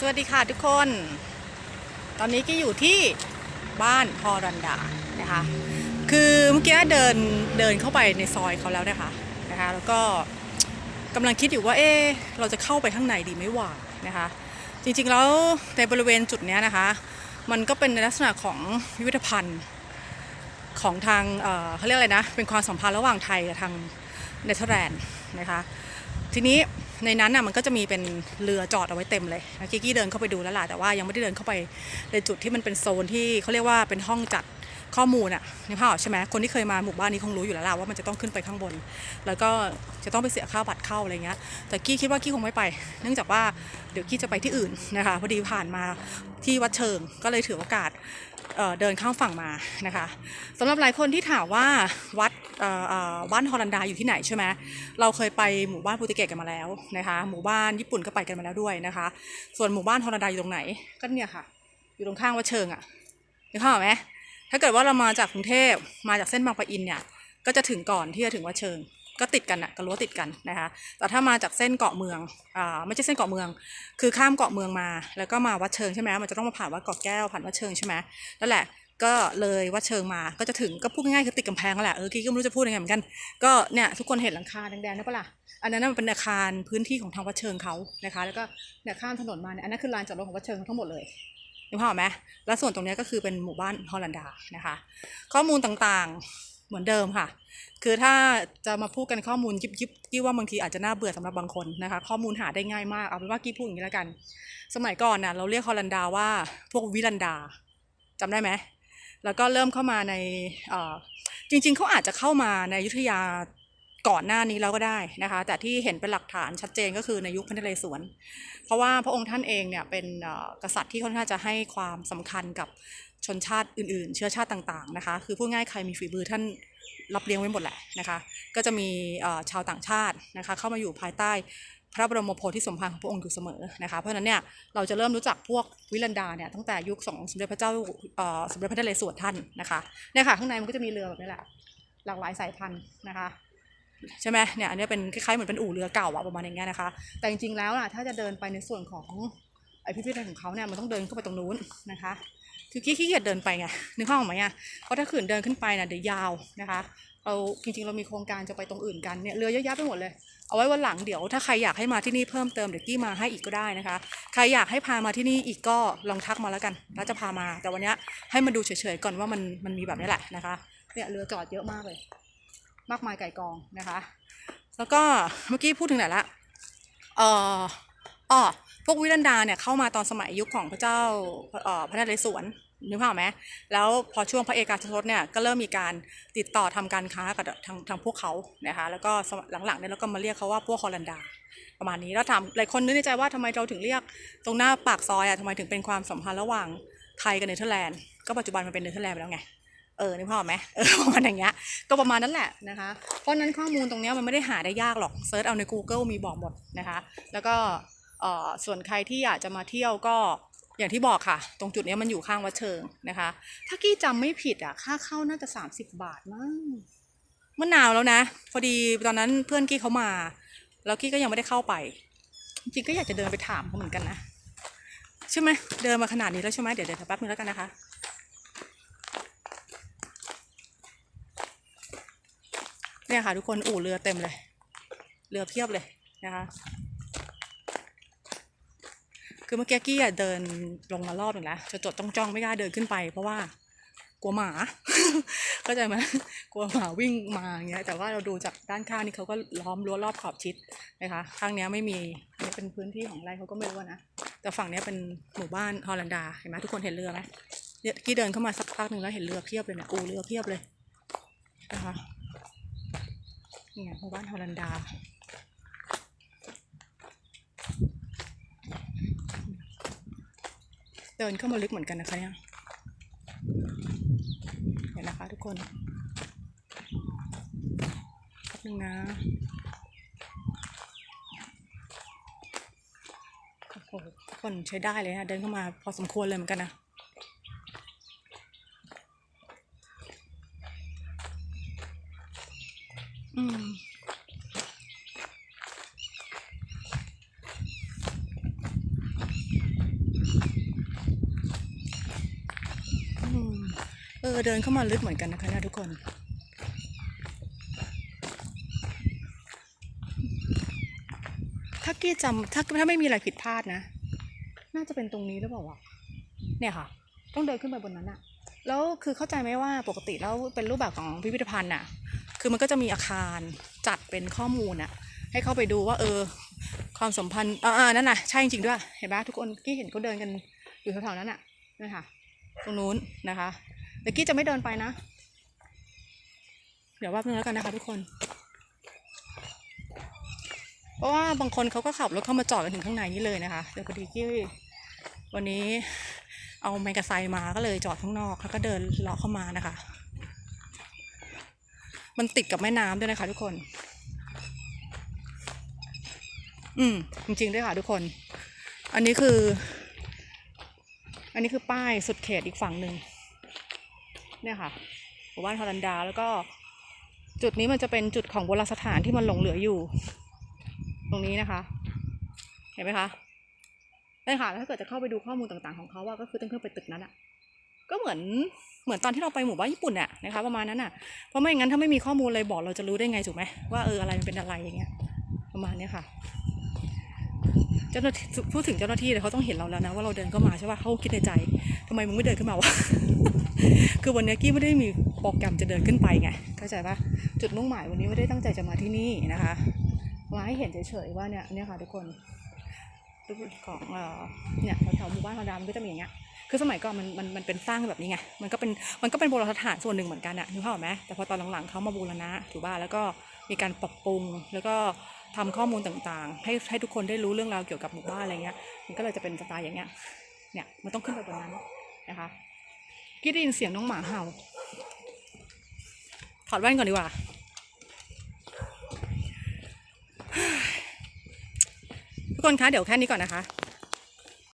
สวัสดีค่ะทุกคน ตอนนี้ก็อยู่ที่บ้านฮอรันดานะคะ คือเมื่อกี้เดินเดินเข้าไปในซอยเขาแล้วนะคะนะคะ แล้วก็กำลังคิดอยู่ว่าเอ๊เราจะเข้าไปข้างในดีไหมวะนะคะ จริงๆแล้วในบริเวณจุดนี้นะคะ มันก็เป็นในลักษณะของพิพิธภัณฑ์ของทางเเขาเรียกอะไรนะ เป็นความสัมพันธ์ระหว่างไทยกับทางเนเธอร์แลนด์นะคะ ทีนี้ ในนั้นน่ะมันก็จะมีเป็นเรือจอดเอาไว้เต็มเลยกิ๊กกี้เดินเข้าไปดูแล้วล่ะแต่ว่ายังไม่ได้เดินเข้าไปในจุดที่มันเป็นโซนที่เขาเรียกว่าเป็นห้องจัดข้อมูลอะในภาพออใช่ไหมคนที่เคยมาหมู่บ้านนี้คงรู้อยู่แล้วล่ะว่ามันจะต้องขึ้นไปข้างบน แล้วก็จะต้องไปเสียค่าบัตรเข้าอะไรเงี้ยแต่กี้คิดว่ากี้คงไม่ไป เนื่องจากว่าเดี๋ยวกี้จะไปที่อื่นนะคะพอดีผ่านมาที่วัดเชิงก็เลยถือโอกาสเเดินข้ามฝั่งมานะคะสำหรับหลายคนที่ถามว่าวัด บ้านฮอลันดาอยู่ที่ไหนใช่ไหมเราเคยไปหมู่บ้านโปรตุเกสกันมาแล้วนะคะ หมู่บ้านญี่ปุ่นก็ไปกันมาแล้วด้วยนะคะ ส่วนหมู่บ้านฮอลันดาอยู่ตรงไหนก็เนี่ยค่ะ อยู่ตรงข้างวัดเชิงอะ่ะนึกภาพออกไหมถ้าเกิดว่าเรามาจากกรุงเทพมาจากเส้นบางปะอินเนี่ยก็จะถึงก่อนที่จะถึงวัดเชิง ก็ติดกันอะกับรั้วติดกันนะคะ แต่ถ้ามาจากเส้นเกาะเมืองอ่าไม่ใช่เส้นเกาะเมือง คือข้ามเกาะเมืองมา แล้วก็มาวัดเชิงใช่ไหมมันจะต้องมาผ่านวัดเกาะแก้วผ่านวัดเชิงใช่ไหมนั่นแหละ ก็เลยวัดเชิงมาก็จะถึงก็พูดง่ายๆคือติดกำแพงนั่นแหละเออกี้ก็ไม่รู้จะพูดยังไงเหมือนกัน ก็เนี่ยทุกคนเห็นหลังคาแดงๆนั่นปะล่ะอันนั้นมันเป็นอาคารพื้นที่ของทางวัดเชิงเขานะคะ แล้วก็เนี่ยข้ามถนนมาเนี่ยอันนั้นคือลานจอดรถของวัดเชิงทั้งหมดเลยนึกภาพไหมแล้วส่วนตรงนี้ก็คือเป็นหมู่บ้านฮอลันดานะคะ ข้อมูลต่างๆเหมือนเดิมค่ะ คือถ้าจะมาพูดกันข้อมูลยิบยิบกี้ว่าบางทีอาจจะน่าเบื่อสำหรับบางคนนะคะ ข้อมูลหาได้ง่ายมากเอาเป็นว่ากี้พูดอย่างนี้แล้วกัน สมัยก่อนน่ะเราเรียกฮอลันดาว่าพวกวิลันดาจำได้ไหม แล้วก็เริ่มเข้ามาในจริง ๆเขาอาจจะเข้ามาในยุทธยาก่อนหน้านี้แล้วก็ได้นะคะ แต่ที่เห็นเป็นหลักฐานชัดเจนก็คือในยุคพระนเรศวร เพราะว่าพระองค์ท่านเองเนี่ยเป็นกษัตริย์ที่ค่อนข้างจะให้ความสำคัญกับชนชาติอื่น ๆ เชื้อชาติต่าง ๆ นะคะ คือพูดง่ายใครมีฝีมือท่านรับเลี้ยงไว้หมดแหละนะคะ ก็จะมีชาวต่างชาตินะคะเข้ามาอยู่ภายใต้ พระบรมโพธิสมภารของพระองค์อยู่เสมอนะคะเพราะฉะนั้นเนี่ยเราจะเริ่มรู้จักพวกวิลันดาเนี่ยตั้งแต่ยุคสองสมเด็จพระเจ้าอ่อสมเด็จพระนเรศวรท่านนะคะเนี่ยค่ะข้างในมันก็จะมีเรือแบบนี้แหละหลากหลายสายพันธุ์นะคะใช่ไหมเนี่ยอันนี้เป็นคล้ายๆเหมือนเป็นอู่เรือเก่าอะประมาณอย่างเงี้ยนะคะ แต่จริงๆแล้วน่ะถ้าจะเดินไปในส่วนของไอพิพิธภัณฑ์ของเขาเนี่ยมันต้องเดินเข้าไปตรงนู้นนะคะคือขี้ขี้เกียจเดินไปไงนึกภาพออกไหมอะเพราะถ้าขืนเดินขึ้นไปน่ะเดี๋ยวยาวนะคะเราจริงๆเรามีโครงการจะไปตรงอื่นกันเนี่ยเรือเยอะแยะไปหมดเลย เอาไว้วันหลังเดี๋ยว ถ้าใครอยากให้มาที่นี่เพิ่มเติมเดี๋ยวกี้มาให้อีกก็ได้นะคะ ใครอยากให้พามาที่นี่อีกก็ลองทักมาแล้วกันแล้วจะพามา แต่วันนี้ให้มาดูเฉยๆก่อนว่ามันมันมีแบบนี้แหละนะคะเนี่ยเรือจอดเยอะมากเลย มากมายไก่กองนะคะ แล้วก็เมื่อกี้พูดถึงไหนละเอ่ออ้อพวกวิลันดาเนี่ยเข้ามาตอนสมัยยุคของพระเจ้าเอ่อพระนเรศวร นึกภาพไหมแล้วพอช่วงพระเอกาทศรถเนี่ยก็เริ่มมีการติดต่อทำการค้ากับทางทางพวกเขานะคะแล้วก็หลังๆเนี่ยเราก็มาเรียกเขาว่าพวกฮอลันดา ประมาณนี้แล้วถามหลายคนนึกในใจว่าทำไมเราถึงเรียก ตรงหน้าปากซอยอะทำไมถึงเป็นความสัมพันธ์ระหว่างไทยกับเนเธอร์แลนด์ก็ปัจจุบันมันเป็นเนเธอร์แลนด์ไปแล้วไงเออนึกภาพไหมเออประมาณอย่างเงี้ยก็ประมาณนั้นแหละนะคะเพราะนั้นข้อมูลตรงเนี้ยมันไม่ได้หาได้ยากหรอกเซิร์ชเอาใน Google มีบอกหมดนะคะแล้วก็เออส่วนใครที่อยากจะมาเที่ยวก็ อย่างที่บอกค่ะ ตรงจุดนี้มันอยู่ข้างวัดเชิงนะคะ ถ้ากี้จำไม่ผิดอะ ค่าเข้าน่าจะ 30 บาทมั้งเมื่อนาวแล้วนะ พอดีตอนนั้นเพื่อนกี้เขามา แล้วกี้ก็ยังไม่ได้เข้าไป จริงก็อยากจะเดินไปถามเขาเหมือนกันนะใช่ไหมเดินมาขนาดนี้แล้วใช่ไหมเดี๋ยวเดี๋ยวแป๊บนึงแล้วกันนะคะ เนี่ยค่ะทุกคนอู่เรือเต็มเลย เรือเพียบเลยนะคะ คือเมื่อกี้กี้เดินลงมารอบหนึ่งแล้วจะจดต้องจ้องไม่กล้าเดินขึ้นไป เพราะว่ากลัวหมาก็จะมกลัวหมาวิ่งมาอย่างเงี้ยแต่ว่าเราดูจากด้านข้างนี่เขาก็ล้อมรั้วรอบขอบชิดนะคะข้างเนี้ยไม่มีนี่เป็นพื้นที่ของไรเขาก็ไม่รู้นะแต่ฝั่งเนี้ยเป็นหมู่บ้านฮอลันดาเห็นไหมทุกคนเห็นเรือไหมเนี่ยกี้เดินเข้ามาสักพักหนึ่งแล้วเห็นเรือเพียบเลยเนี่ยอูเรือเพียบเลยนะคะเนี่ไงหมู่บ้านฮอลันดา เดินเข้ามาลึกเหมือนกันนะคะเนี่ยเห็นนะคะทุกคนแป๊บนึงนะโอ้โหทุกคนใช้ได้เลยนะเดินเข้ามาพอสมควรเลยเหมือนกันนะอืม อเดินเข้ามาลึกเหมือนกันนะคะเนี่ยทุกคนถ้ากี้จำถ้าถ้าไม่มีอะไรผิดพลาดนะ น่าจะเป็นตรงนี้หรือเปล่าวะเนี่ยค่ะ ต้องเดินขึ้นไปบนนั้นอะแล้วคือเข้าใจไหมว่าปกติแล้วเป็นรูปแบบของพิพิธภัณฑ์น่ะคือมันก็จะมีอาคารจัดเป็นข้อมูลน่ะให้เข้าไปดูว่าเออ ความสัมพันธ์อ่าๆนั่นน่ะใช่จริงด้วย เห็นไหมทุกคนกี้เห็นเขาเดินกันอยู่แถวๆนั้นน่ะนี่ค่ะตรงนู้นนะคะ แต่กี้จะไม่เดินไปนะ เดี๋ยวว่าเพื่อนงแล้วกันนะคะทุกคน เพราะว่าบางคนเขาก็ขับรถเข้ามาจอดกันถึงข้างในนี้เลยนะคะเดี๋ยวพอดีกี้วันนี้เอาไมกกาไซมาก็เลยจอดข้างนอกแล้วก็เดินเลาะเข้ามานะคะ มันติดกับแม่น้ำด้วยนะคะ ทุกคน อืมจริงๆด้วยค่ะทุกคน อันนี้คือ อันนี้คือป้ายสุดเขตอีกฝั่งหนึ่ง เนี่ยค่ะหมู่บ้านฮอลันดาแล้วก็จุดนี้มันจะเป็นจุดของโบราณสถานที่มันหลงเหลืออยู่ ตรงนี้นะคะ เห็นไหมคะได้ค่ะแล้วถ้าเกิดจะเข้าไปดูข้อมูลต่างๆของเขาว่าก็คือต้องขึ้นไปตึกนั้นอะก็เหมือนเหมือนตอนที่เราไปหมู่บ้านญี่ปุ่นอะนะคะประมาณนั้นอะเพราะไม่งั้นถ้าไม่มีข้อมูลเลยบอกเราจะรู้ได้ไงถูกไหมว่าเอออะไรมันเป็นอะไรอย่างเงี้ยประมาณนี้ค่ะ เจ้าหน้าที่พูดถึงเจ้าหน้าที่เลยเขาต้องเห็นเราแล้วนะว่าเราเดินเข้ามาใช่ป่ะเขาคิดในใจทำไมมึงไม่เดินขึ้นมาวะคือวันเนี้ยกี้ไม่ได้มีโปรแกรมจะเดินขึ้นไปไงเข้าใจป่ะจุดมุ่งหมายวันนี้ไม่ได้ตั้งใจจะมาที่นี่นะคะมาให้เห็นเฉยๆว่าเนี่ยเนี่ยค่ะทุกคนรูปของเอ่อเนี่ยแถวๆหมู่บ้านฮอดามนก็จะมีอย่างเงี้ยคือสมัยก่อนมันมันมันเป็นสร้างแบบนี้ไง มันก็เป็นมันก็เป็นโบราณสถานส่วนหนึ่งเหมือนกันอะนึกภาพออกไหมแต่พอตอนหลังๆเขามาบูรณะถูกป่ะแล้วก็มีการปรับปรุงแล้วก็ ทำข้อมูลต่างๆ ให้ให้ทุกคนได้รู้เรื่องราวเกี่ยวกับหมู่บ้านอะไรเงี้ย มันก็เลยจะเป็นสไตล์อย่างเงี้ย เนี่ยมันต้องขึ้นไปบนนั้นนะคะกี้ได้ยินเสียงน้องหมาเห่า ถอดแว่นก่อนดีกว่า ทุกคนคะเดี๋ยวแค่นี้ก่อนนะคะ